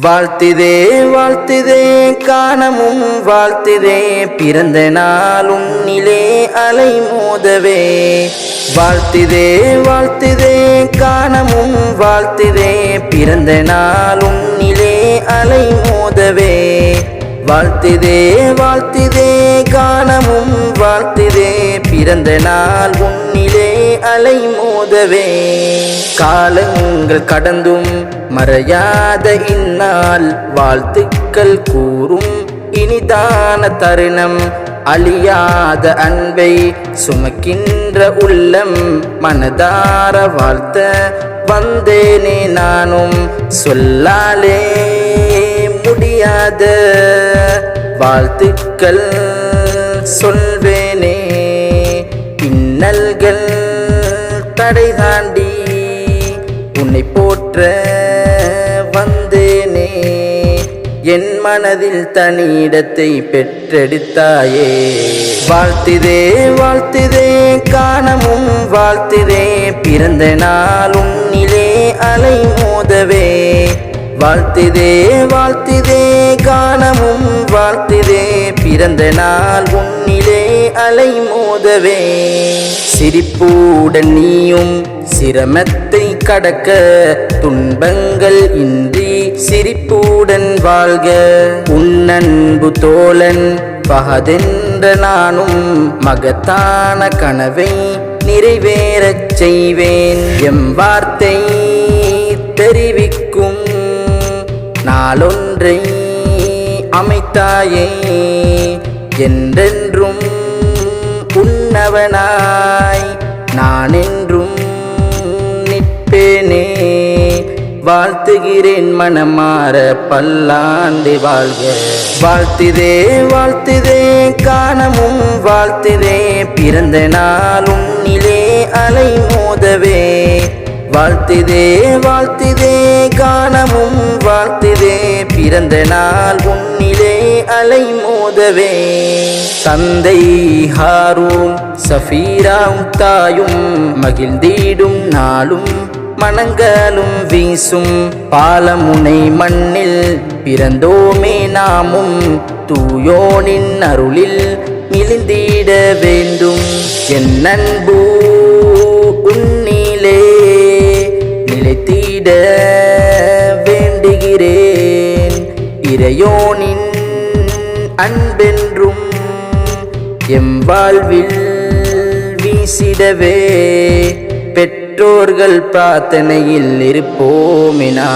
வாழ்த்திதே வாழ்த்திதே காணமும் வாழ்த்திதே பிறந்த நாளும் நிலே அலை மோதவே வாழ்த்திதே வாழ்த்திதே காணமும் வாழ்த்திதே பிறந்த நாளும் நிலே அலை மோதவே வாழ்த்திதே வாழ்த்திதே காணமும் வாழ்த்திதே பிறந்த நாள் உன்னிலே அலை மோதவே காலங்கள் கடந்தும் மறையாத இந்நாள் வாழ்த்துக்கள் கூறும் இனிதான தருணம். அழியாத அன்பை சுமக்கின்ற உள்ளம் மனதார வாழ்த்த வந்தேனே நானும். சொல்லாலே முடியாத வாழ்த்துக்கள் சொல்வேனே. இன்னல்கள் தடை தாண்டி உன்னை போற்ற வந்தேனே. என் மனதில் தனியிடத்தை பெற்றெடுத்தாயே. வாழ்த்திதே வாழ்த்திதே காணமும் வாழ்த்திதே. பிறந்த நாளும் நிலே அலை மோதவே. வாழ்த்திதே வாழ்த்திதே காணமும் வாழ்த்திதே. பிறந்த நாள் உன் அலை மோதவே சிரிப்புடன் நீயும் சிரமத்தை கடக்க துன்பங்கள் இன்றி சிரிப்புடன் வாழ்க. உன்னன்பு தோழன் பகதென்ற நானும் மகத்தான கனவை நிறைவேறச் செய்வேன். எம் வார்த்தை தெரிவிக்கும் நாளொன்றை அமைத்தாயே என்றென்றும் உன்னவனாய் நான் என்றும் நிற்பேனே. வாழ்த்துகிறேன் மனமாற பல்லாண்டு வாழ்க. வாழ்த்திதே வாழ்த்திதே காணமும் வாழ்த்திதே. பிறந்த நாளும் நிலே அலை மோதவே. வாழ்த்திதே வாழ்த்திதே காணமும் வாழ்த்திதே. பிறந்த நாள் உன்னிலே அலை மோதவே தந்தை ஹாரூன் சஃபீராம் தாயும் மகிழ்ந்தீடும் நாளும் மணங்களும் வீசும். பாலமுனை மண்ணில் பிறந்தோமே நாமும் தூயோனின் அருளில் மிளிந்திட வேண்டும். என் அன்பு வேண்டுகிறேன் இறையோனின் அன்பென்றும் எம் வாழ்வில் வீசிடவே. பெற்றோர்கள் பிரார்த்தனையில் இருப்போமினா.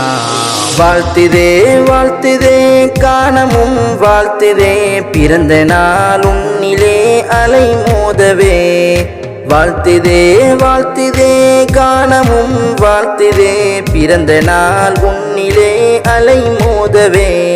வாழ்த்துதே வாழ்த்துதே காணமும் வாழ்த்துதே. பிறந்த நாள் உன்னிலே அலை மோதவே. வாழ்த்திதே வாழ்த்திதே காணமும் வாழ்த்திதே. பிறந்த நாள் உன்னிலே அலை மோதவே.